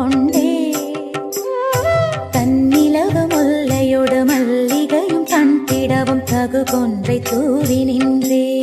கொண்டே. தன்னிலவு முல்லையோடு மல்லிகையும் கண்டிடவும் தகு கொன்றை தூவி நின்றே.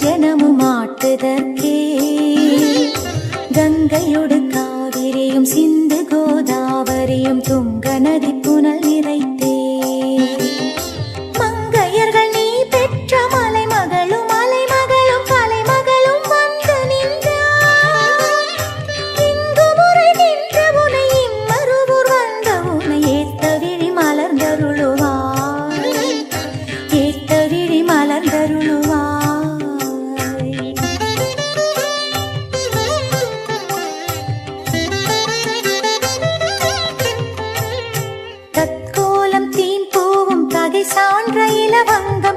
வஞ்சனமும் ஆட்டுதற்கே. கங்கையோடு காவிரியும் சிந்து கோதாவரியும் துங்க நதி புனல் நிறைந்த నీలవంగ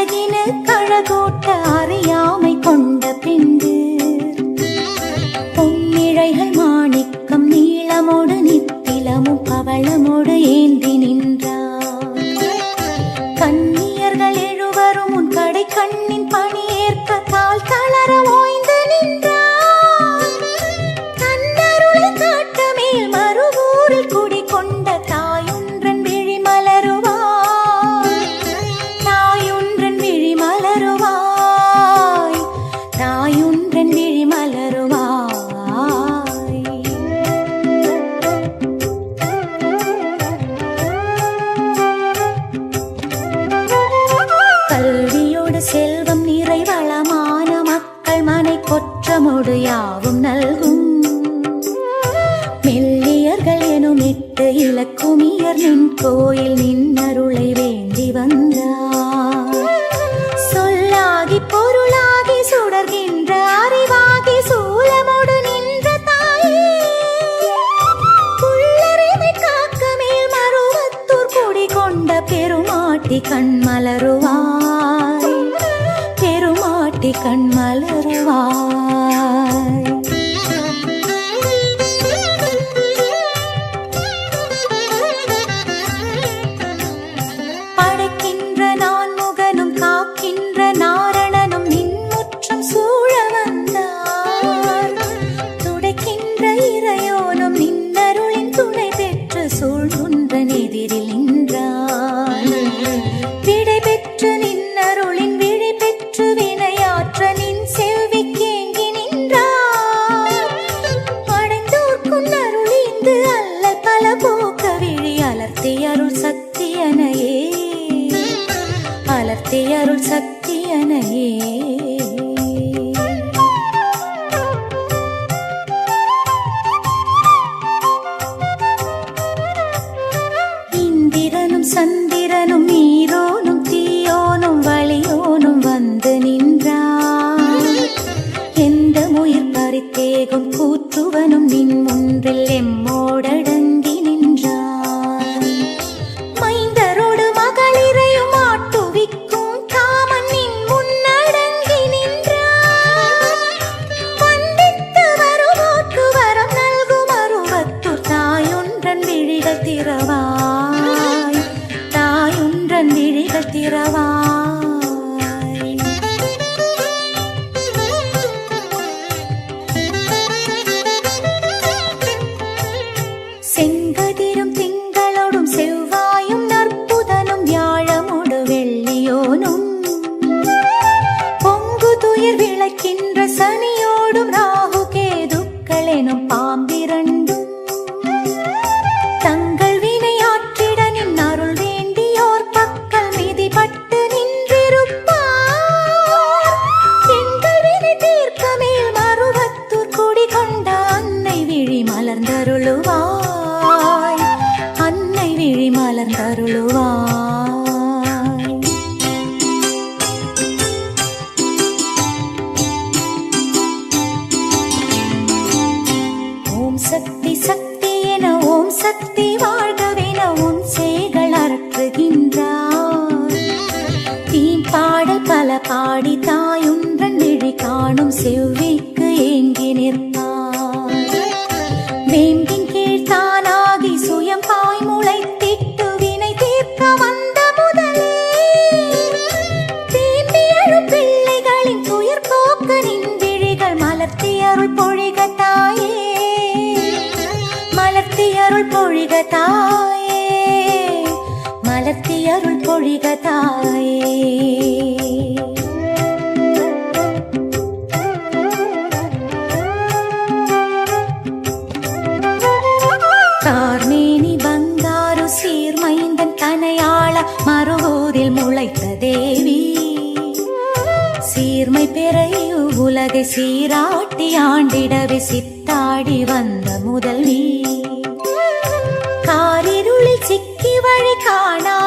அழகின கழகோட்ட நம்மோடு யாவும் நல்கும். மெல்லியர்கள் எனும் இட்டு இலக்குமியர் நின் கோயில் நின் அருளை வேண்டி வந்தார். கன்னிக தாயே கார்மேனி பந்தாரு சீர்மைந்தன் தனையாள மறுகூரில் முளைத்த தேவி. சீர்மை பெறையு உலகை சீராட்டி ஆண்டிடவே சித்தாடி வந்த முதல்வி. காரிருளில் சிக்கி வழி காணா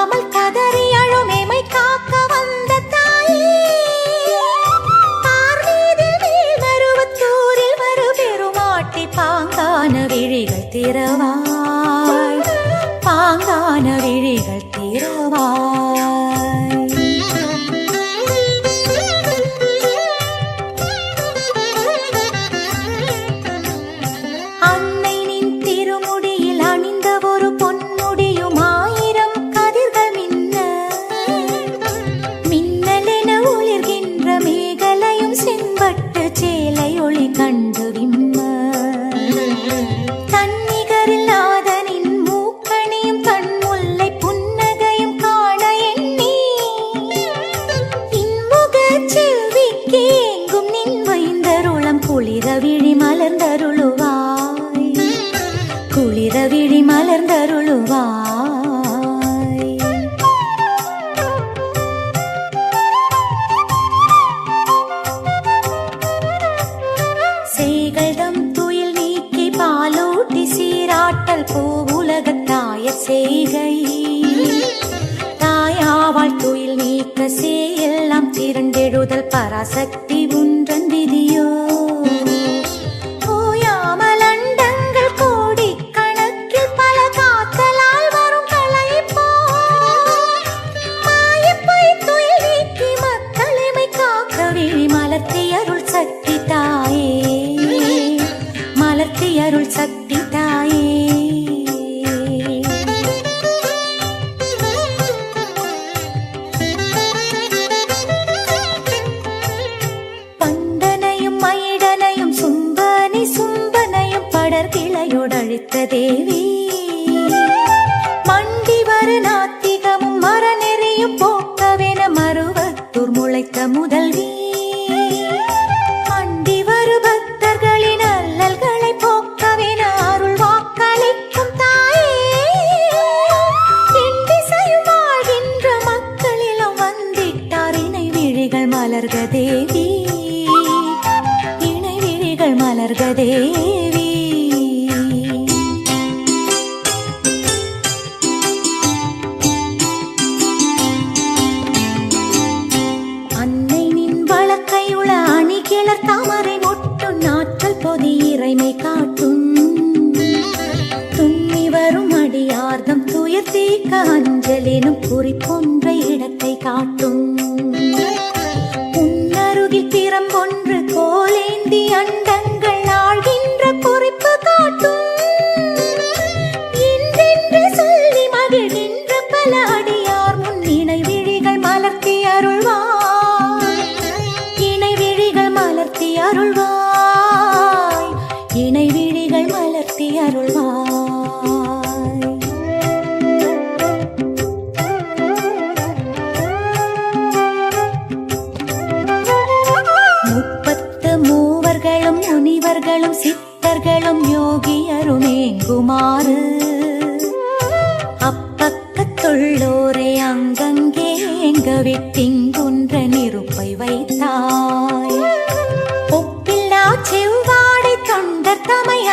விழி மலர்ந்தருளுவாய். செய்கள் தம் துயில் நீக்கி பாலூட்டி சீராட்டல் பூ உலகத்தாய செய்கை. தாயாவாள் துயில் நீக்க சீ எல்லாம் திரண்டெழுதல் பராசக்தி. தேவி. இணைவிழிகள் மலர்க தேவி. அன்னை நின் வழக்கையுள அணி கிளர் தாமரை ஒட்டும் நாற்றல் பொதி இறைமை காட்டும். துண்ணி வரும் அடியார்தம் துயர் தீக்க அஞ்சலினும் குறிப்பொன்றை இடத்தை காட்டும். 하루를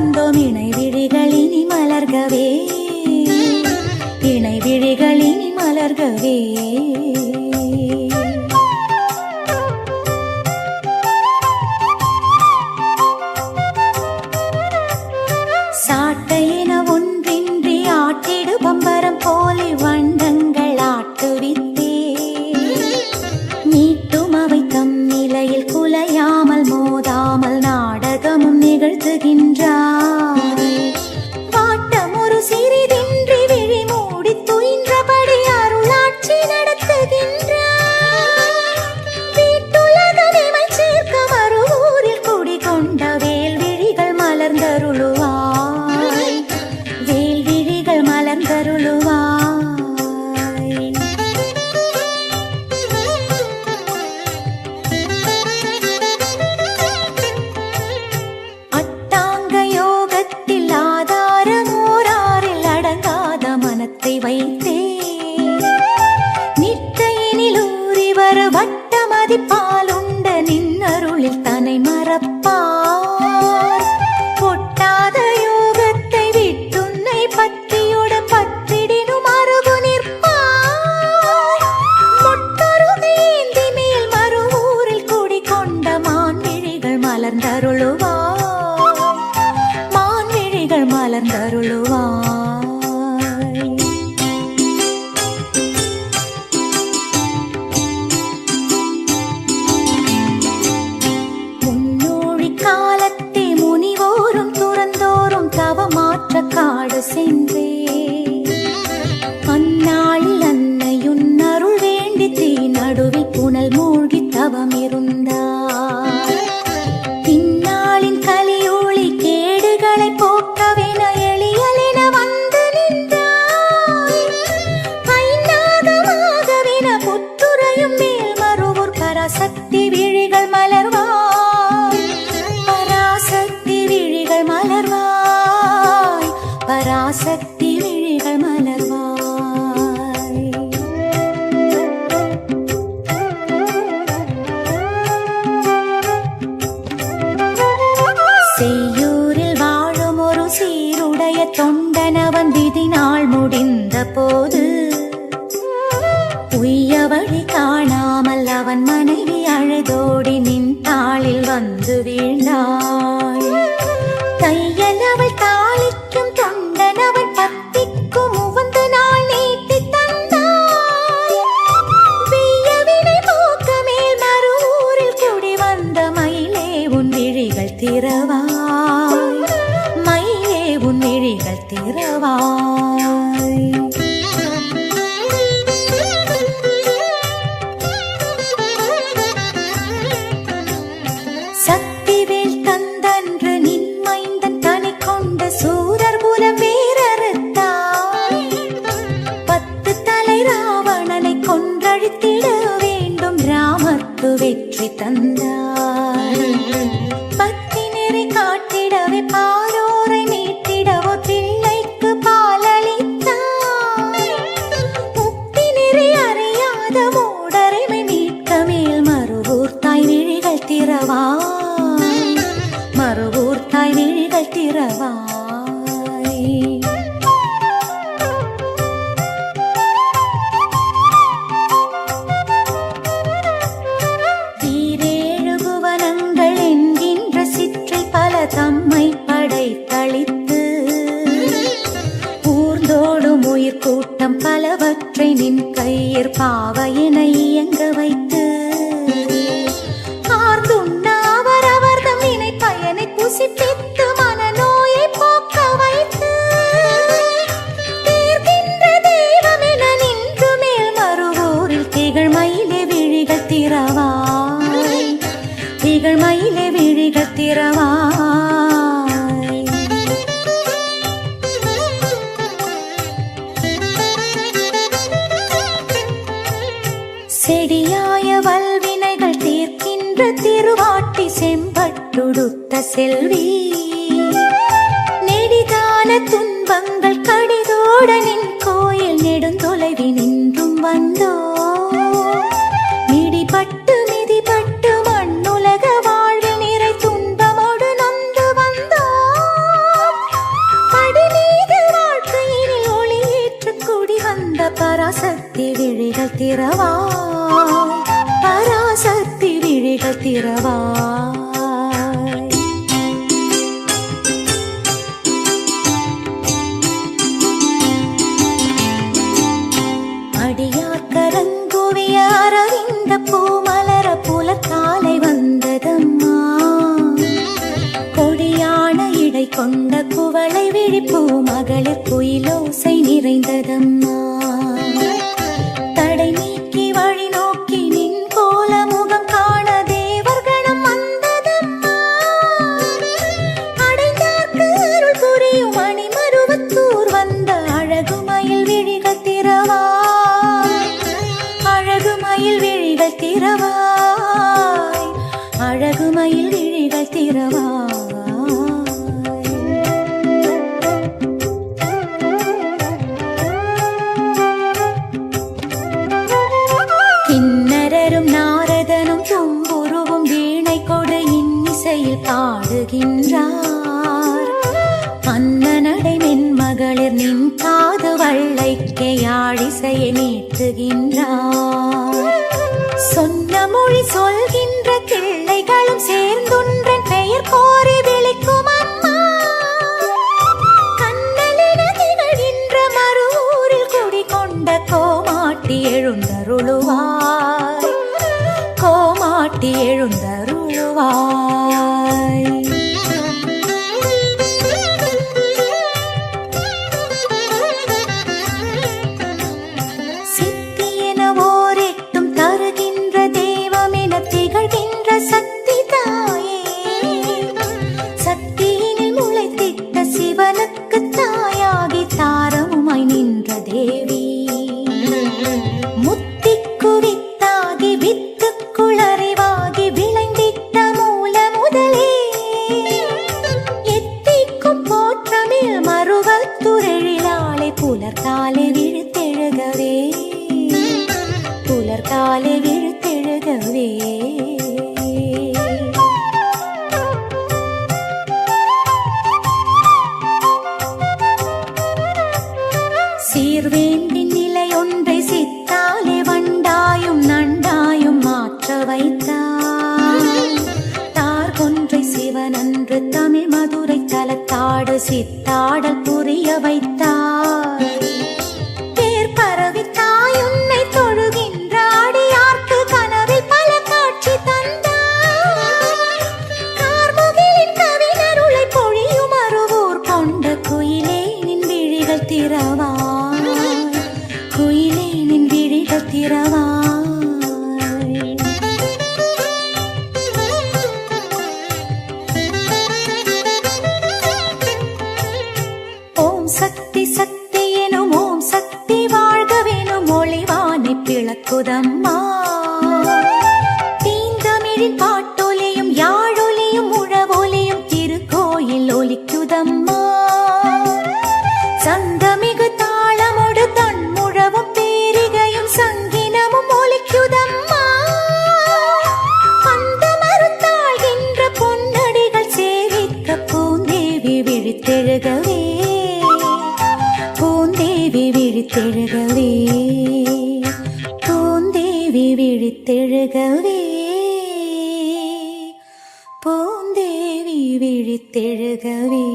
கண்டோம் இணை விழிகள் இனி மலர்கவே. இணை விழிகள் மலர்கவே. Yeah. ஆசை நிறைந்ததம்மா. வேட்கையாழிசையை நீட்டுகின்றான் சொன்ன மொழி சொல்கின்ற கிள்ளைகளும் சேர்ந்துன்றன் பெயர் கோரி விழிக்கும்? என்று தமிழ் மதுரை தலத்தாடு சித்தாடல் புரிய வைத்தார். விளக்குதம்மா தீந்தமிழின் பாட்டொலியும் யாழொலியும் உழவொலியும் திருக்கோயில் ஒலிக்குதம்மா. சந்தமிகு தாளமோடு தன்முழவும் பேரிகையும் சங்கினமும் ஒலிக்குதம்மா. அந்த மறுத்தாழ்கின்ற பொன்னடிகள் சேவிக்க பூந்தேவி விழித்தெழுகவே. பூந்தேவி விழித்தெழுகவே. விழகவே பூந்தேவி விழித்தெழுகவே.